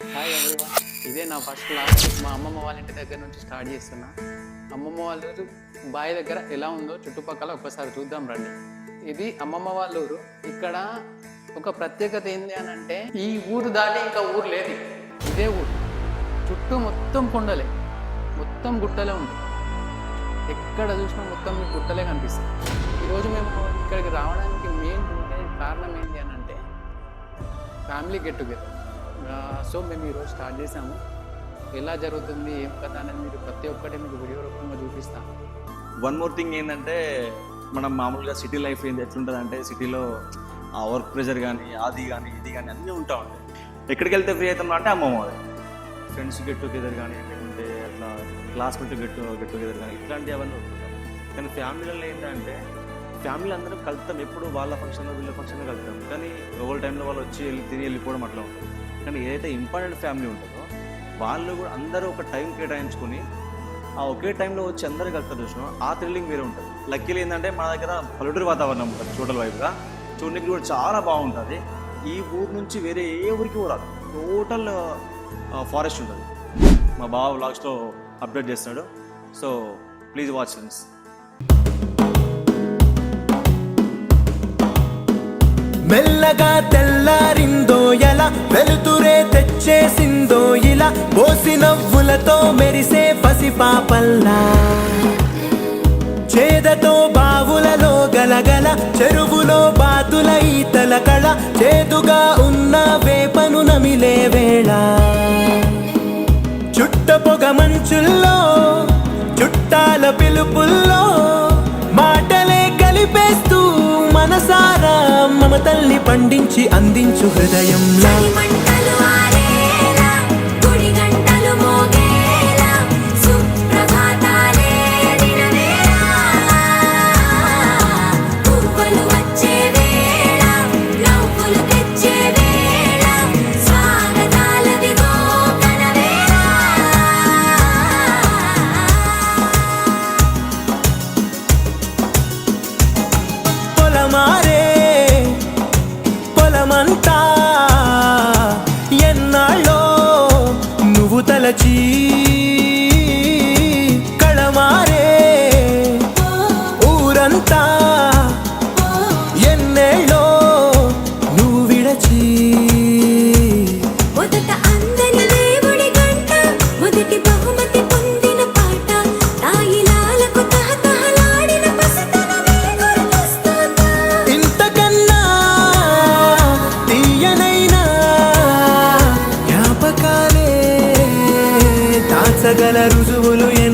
Hi ఎవరివా ఇదే నా first class మా అమ్మమ్మ వాళ్ళ ఇంటి దగ్గర నుంచి స్టార్ట్ చేస్తున్నా. అమ్మమ్మ వాళ్ళ ఊరు బావి దగ్గర ఎలా ఉందో చుట్టుపక్కల ఒక్కసారి చూద్దాం రండి. ఇది అమ్మమ్మ వాళ్ళ ఊరు. ఇక్కడ ఒక ప్రత్యేకత ఏంటి అని అంటే ఈ ఊరు దాటి ఇంకా ఊరు లేదు ఇదే ఊరు. చుట్టూ మొత్తం కొండలే. మొత్తం గుట్టలే ఉంది. ఎక్కడ చూసినా మొత్తం మీకు గుట్టలే కనిపిస్తాయి. ఈరోజు మేము ఇక్కడికి రావడానికి మెయిన్ కారణం ఏంటి అని అంటే ఫ్యామిలీ గెట్ టుగెదర్ సో మేము ఈరోజు స్టార్ట్ చేసాము ఎలా జరుగుతుంది ఏం కథ అనేది మీరు ప్రతి ఒక్కటి మీకు వీడియో రూపంగా చూపిస్తాను వన్ మోర్ థింగ్ ఏంటంటే మనం మామూలుగా సిటీ లైఫ్ ఏంది ఎట్లుంటుంది అంటే సిటీలో ఆ వర్క్ ప్రెషర్ కానీ అది కానీ ఇది కానీ అన్నీ ఉంటా ఉంటాయి. ఎక్కడికి వెళ్తే ఫ్రీ అవుతాం అంటే అమ్మమ్మ ఫ్రెండ్స్ గెట్ టుగెదర్ కానీ లేకుంటే అట్లా క్లాస్మేట్ గెట్ గెట్ టుగెదర్ కానీ ఇట్లాంటివి అవన్నీ ఉంటుంటాం కానీ ఫ్యామిలీలో ఏంటంటే ఫ్యామిలీ అందరం కలుపుతాం. ఎప్పుడు వాళ్ళ ఫంక్షన్లో వీళ్ళ ఫంక్షన్లో కలుపుతాం. కానీ ఒకళ్ళ టైంలో వాళ్ళు వచ్చి వెళ్ళి తిని వెళ్ళిపోవడం అట్లా ఉంటుంది. కానీ ఏదైతే ఇంపార్టెంట్ ఫ్యామిలీ ఉంటుందో వాళ్ళు కూడా అందరూ ఒక టైం కేటాయించుకొని ఆ ఒకే టైంలో వచ్చి అందరూ కలుపుతారు చూసిన ఆ థ్రిల్లింగ్ వేరే ఉంటుంది. లక్కీలు ఏంటంటే మన దగ్గర పల్లెటూరు వాతావరణం ఉంటుంది టోటల్ వైపుగా. చూడడానికి కూడా చాలా బాగుంటుంది. ఈ ఊరు నుంచి వేరే ఏ ఊరికి కూడా రాదు. టోటల్ ఫారెస్ట్ ఉంటుంది. మా బావ లాస్ట్లో అప్డేట్ చేస్తాడు సో ప్లీజ్ వాచ్ ఫ్రెండ్స్ మెల్లగా తెల్లారిందో ఎలా? వెలుతురే తెచ్చేసిందో ఇలా? పోసి నవ్వులతో మెరిసే పసిపాపల్లా చేదతో బావులలో గలగల చెరువులో బాతుల ఈతల కళ చేదుగా ఉన్న వేపను నమిలేవే? తల్లి పండించి అందించు హృదయంలో. తలచి కళమారే ఊరంతా ఎన్నేళ్ళో నువ్వు విడచి. రుజువులు ఎన్నో